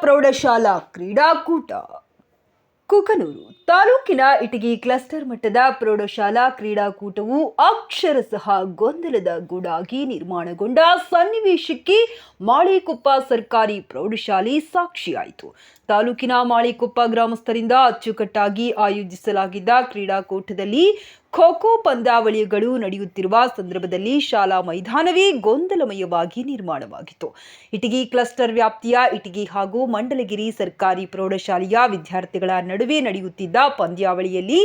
ಪ್ರೌಢಶಾಲಾ ಕ್ರೀಡಾಕೂಟ. ಕುಕನೂರು ತಾಲೂಕಿನ ಇಟಗಿ ಕ್ಲಸ್ಟರ್ ಮಟ್ಟದ ಪ್ರೌಢಶಾಲಾ ಕ್ರೀಡಾಕೂಟವು ಅಕ್ಷರಶಃ ಗೊಂದಲದ ಗೂಡಾಗಿ ನಿರ್ಮಾಣಗೊಂಡ ಸನ್ನಿವೇಶಕ್ಕೆ ಮಾಳಿಕೊಪ್ಪ ಸರ್ಕಾರಿ ಪ್ರೌಢಶಾಲೆ ಸಾಕ್ಷಿಯಾಯಿತು. ತಾಲೂಕಿನ ಮಾಳಿಕೊಪ್ಪ ಗ್ರಾಮಸ್ಥರಿಂದ ಅಚ್ಚುಕಟ್ಟಾಗಿ ಆಯೋಜಿಸಲಾಗಿದ್ದ ಕ್ರೀಡಾಕೂಟದಲ್ಲಿ ಖೋ ಖೋ ಪಂದ್ಯಾವಳಿಗಳು ನಡೆಯುತ್ತಿರುವ ಸಂದರ್ಭದಲ್ಲಿ ಶಾಲಾ ಮೈದಾನವೇ ಗೊಂದಲಮಯವಾಗಿ ನಿರ್ಮಾಣವಾಗಿತ್ತು. ಇಟಗಿ ಕ್ಲಸ್ಟರ್ ವ್ಯಾಪ್ತಿಯ ಇಟಗಿ ಹಾಗೂ ಮಂಡಲಗಿರಿ ಸರ್ಕಾರಿ ಪ್ರೌಢಶಾಲೆಯ ವಿದ್ಯಾರ್ಥಿಗಳ ನಡುವೆ ನಡೆಯುತ್ತಿದ್ದ ಪಂದ್ಯಾವಳಿಯಲ್ಲಿ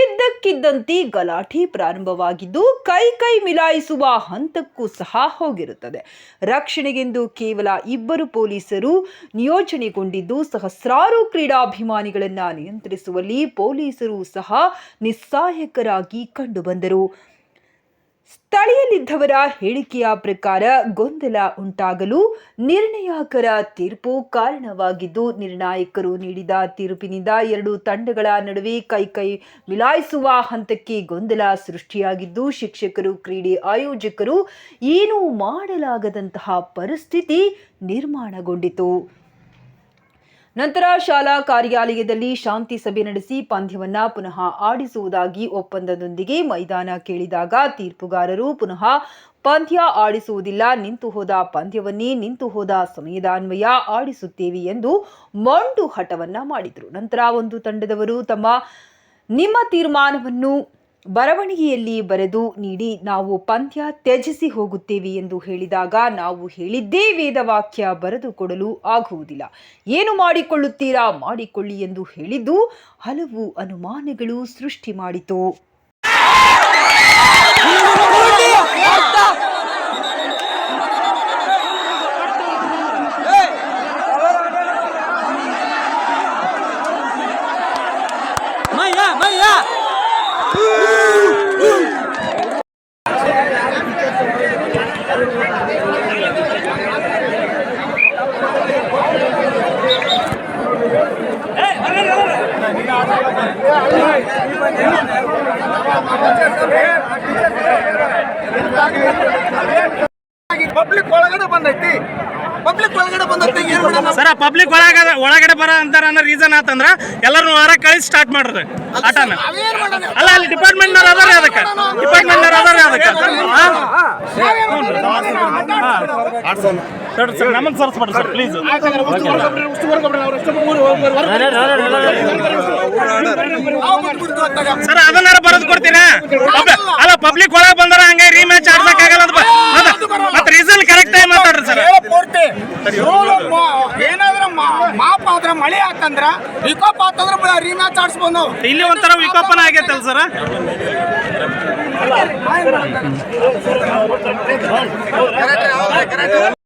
ಇದ್ದಕ್ಕಿದ್ದಂತೆ ಗಲಾಟೆ ಪ್ರಾರಂಭವಾಗಿದ್ದು, ಕೈ ಕೈ ಮಿಲಾಯಿಸುವ ಹಂತಕ್ಕೂ ಸಹ ಹೋಗಿರುತ್ತದೆ. ರಕ್ಷಣೆಗೆಂದು ಕೇವಲ ಇಬ್ಬರು ಪೊಲೀಸರು ನಿಯೋಜನೆಗೊಂಡಿದ್ದು, ಸಹಸ್ರಾರು ಕ್ರೀಡಾಭಿಮಾನಿಗಳನ್ನು ನಿಯಂತ್ರಿಸುವಲ್ಲಿ ಪೊಲೀಸರು ಸಹ ನಿಸ್ಸಹಾಯಕರಾಗಿ ಕಂಡುಬಂದರು. ಸ್ಥಳೀಯಲ್ಲಿದ್ದವರ ಹೇಳಿಕೆಯ ಪ್ರಕಾರ ಗೊಂದಲ ಉಂಟಾಗಲು ನಿರ್ಣಯಕರ ತೀರ್ಪು ಕಾರಣವಾಗಿದ್ದು, ನಿರ್ಣಾಯಕರು ನೀಡಿದ ತೀರ್ಪಿನಿಂದ ಎರಡು ತಂಡಗಳ ನಡುವೆ ಕೈ ಕೈ ಮಿಲಾಯಿಸುವ ಹಂತಕ್ಕೆ ಗೊಂದಲ ಸೃಷ್ಟಿಯಾಗಿದ್ದು, ಶಿಕ್ಷಕರು, ಕ್ರೀಡೆ ಆಯೋಜಕರು ಏನೂ ಮಾಡಲಾಗದಂತಹ ಪರಿಸ್ಥಿತಿ ನಿರ್ಮಾಣಗೊಂಡಿತು. ನಂತರ ಶಾಲಾ ಕಾರ್ಯಾಲಯದಲ್ಲಿ ಶಾಂತಿ ಸಭೆ ನಡೆಸಿ ಪಂದ್ಯವನ್ನ ಪುನಃ ಆಡಿಸುವುದಾಗಿ ಒಪ್ಪಂದದೊಂದಿಗೆ ಮೈದಾನ ಕೇಳಿದಾಗ ತೀರ್ಪುಗಾರರು ಪುನಃ ಪಂದ್ಯ ಆಡಿಸುವುದಿಲ್ಲ, ನಿಂತು ಹೋದ ಪಂದ್ಯವನ್ನೇ ನಿಂತು ಹೋದ ಸಮಯದ ಅನ್ವಯ ಆಡಿಸುತ್ತೇವೆ ಎಂದು ಮೊಂಡು ಹಠವನ್ನ ಮಾಡಿದರು. ನಂತರ ಒಂದು ತಂಡದವರು ತಮ್ಮ ನಿಮ್ಮ ತೀರ್ಮಾನವನ್ನು ಬರವಣಿಗೆಯಲ್ಲಿ ಬರೆದು ನೀಡಿ ನಾವು ಪಂದ್ಯ ತ್ಯಜಿಸಿ ಹೋಗುತ್ತೇವೆ ಎಂದು ಹೇಳಿದಾಗ ನಾವು ಹೇಳಿದ್ದೇ ವೇದವಾಕ್ಯ ಬರೆದು ಕೊಡಲು ಆಗುವುದಿಲ್ಲ. ಏನು ಮಾಡಿಕೊಳ್ಳುತ್ತೀರಾ? ಮಾಡಿಕೊಳ್ಳಿ ಎಂದು ಹೇಳಿದ್ದು ಹಲವು ಅನುಮಾನಗಳು ಸೃಷ್ಟಿ ಮಾಡಿತು. ಪಬ್ಲಿಕ್ ಒಳಗಡೆ ಬಂದೈತಿ. ಪಬ್ಲಿಕ್ ಒಳಗಡೆ ಬಂದೈತಿ ಏನ್ ಮಾಡೋಣ? ಸರ ಪಬ್ಲಿಕ್ ಒಳಗಡೆ ಒಳಗಡೆ ಬರ ಅಂತಾರ ಅನ್ನೋ ರೀಸನ್ ಆತಂದ್ರ ಎಲ್ಲರೂ ಹೊರ ಕಳಿಸಿ ಸ್ಟಾರ್ಟ್ ಮಾಡ್ರಿ. ಆಟನ. ಅಲ್ಲ ಅಲ್ಲಿ ಡಿಪಾರ್ಟ್ಮೆಂಟ್ ನವ್ರು ನಮ್ಮನ್ನ ಸರ್ ಪ್ಲೀಸ್ ಸರ್ ಅದನ್ನಾರ ಬರೆದು ಕೊಡ್ತೀರಾ? ಅಲ್ಲ ಪಬ್ಲಿಕ್ ಒಳಗೆ ಬಂದಾರ ಹಂಗೆ ರೀಮ್ಯಾಚ್ ಆಡ್ಸಕ್ ಆಗಲ್ಲ ಅಂತ ಮತ್ತೆ ರೀಸನ್ ಕರೆಕ್ಟ್ ಆಗಿ ಮಾತಾಡ್ರಿ ಸರ್. ಏನಾದ್ರ ಮಾ- ಮಾಪ್ ಆದ್ರ ಮಳೆ ಆತಂದ್ರ ವಿಕೋಪ ಆತಂದ್ರ ರೀಮ್ಯಾಚ್ ಆಡ್ಸ್ಬೋದು ನಾವು. ಇಲ್ಲಿ ಒಂಥರ ವಿಕೋಪನ ಆಗೈತಲ್ಲ ಸರ್. கரெக்ட்